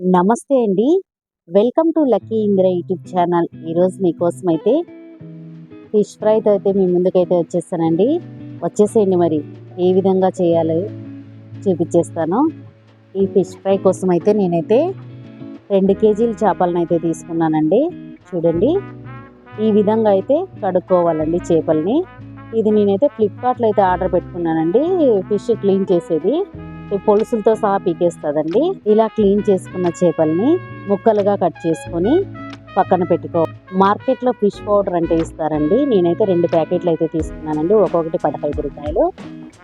నమస్తే అండి. Welcome to Lucky Indira YouTube channel. ఈరోజు మీకోసం అయితే ఫిష్ ఫ్రైతో అయితే మీ ముందుకైతే వచ్చేస్తానండి. వచ్చేసేయండి మరి. ఏ విధంగా చేయాలో చూపించేస్తాను ఈ ఫిష్ ఫ్రై కోసం అయితే నేనైతే రెండు కేజీల చేపలను అయితే తీసుకున్నానండి. చూడండి. ఈ విధంగా అయితే కడుక్కోవాలండి చేపల్ని. ఇది నేనైతే ఫ్లిప్కార్ట్లో అయితే ఆర్డర్ పెట్టుకున్నానండి. ఫిష్ క్లీన్ చేసేది. పొలుసులతో సహా పీకేస్తుందండి. ఇలా క్లీన్ చేసుకున్న చేపల్ని ముక్కలుగా కట్ చేసుకొని పక్కన పెట్టుకో మార్కెట్లో ఫిష్ పౌడర్ అంటే ఇస్తారండి. నేనైతే రెండు ప్యాకెట్లు అయితే తీసుకున్నానండి. ఒక్కొక్కటి పదహైదు రూపాయలు.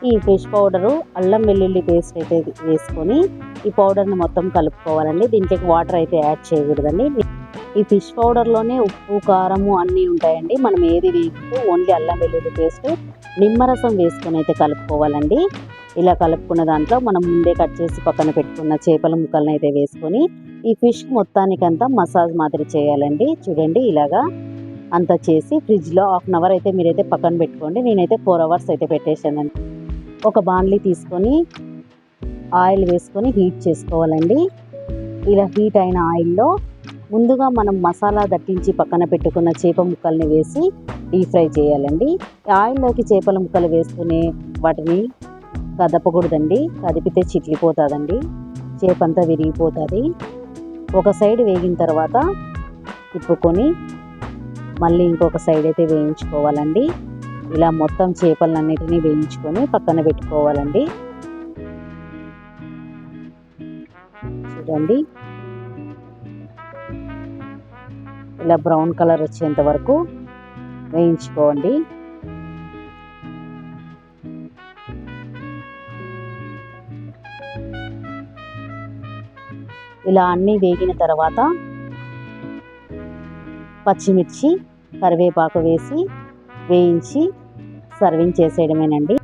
ఈ ఫిష్ పౌడరు అల్లం వెల్లుల్లి పేస్ట్ అయితే వేసుకొని ఈ పౌడర్ని మొత్తం కలుపుకోవాలండి. దీంట్లోకి వాటర్ అయితే యాడ్ చేయకూడదండి. ఈ ఫిష్ పౌడర్లోనే ఉప్పు కారము అన్నీ ఉంటాయండి. మనం ఏది వేసుకుంటూ ఓన్లీ అల్లం వెల్లుల్లి పేస్ట్ నిమ్మరసం వేసుకొని అయితే కలుపుకోవాలండి. ఇలా కలుపుకున్న దాంట్లో మనం ముందే కట్ చేసి పక్కన పెట్టుకున్న చేపల ముక్కలను అయితే వేసుకొని ఈ ఫిష్ మొత్తానికంతా మసాజ్ మాదిరి చేయాలండి. చూడండి ఇలాగా అంతా చేసి ఫ్రిడ్జ్లో హాఫ్ అన్ అవర్ అయితే మీరైతే పక్కన పెట్టుకోండి. నేనైతే ఫోర్ అవర్స్ అయితే పెట్టేశానండి. ఒక బాండ్లీ తీసుకొని ఆయిల్ వేసుకొని హీట్ చేసుకోవాలండి. ఇలా హీట్ అయిన ఆయిల్లో ముందుగా మనం మసాలా దట్టించి పక్కన పెట్టుకున్న చేప ముక్కల్ని వేసి డీప్ ఫ్రై చేయాలండి. ఆయిల్లోకి చేపల ముక్కలు వేసుకుని వాటిని కదపకూడదండి. కదిపితే చిట్లిపోతుందండి. చేపంతా విరిగిపోతుంది. ఒక సైడ్ వేగిన తర్వాత తిప్పుకొని మళ్ళీ ఇంకొక సైడ్ అయితే వేయించుకోవాలండి. ఇలా మొత్తం చేపలన్నిటినీ వేయించుకొని పక్కన పెట్టుకోవాలండి. చూడండి. ఇలా బ్రౌన్ కలర్ వచ్చేంత వరకు వేయించుకోండి. ఇలా అన్నీ వేగిన తర్వాత పచ్చిమిర్చి కరివేపాకు వేసి వేయించి సర్వింగ్ చేసేయడమేనండి.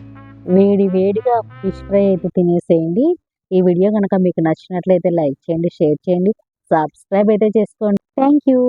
వేడి వేడిగా ఫిష్ ఫ్రై అయితే తినేసేయండి. ఈ వీడియో కనుక మీకు నచ్చినట్లయితే లైక్ చేయండి షేర్ చేయండి సబ్స్క్రైబ్ అయితే చేసుకోండి. Thank you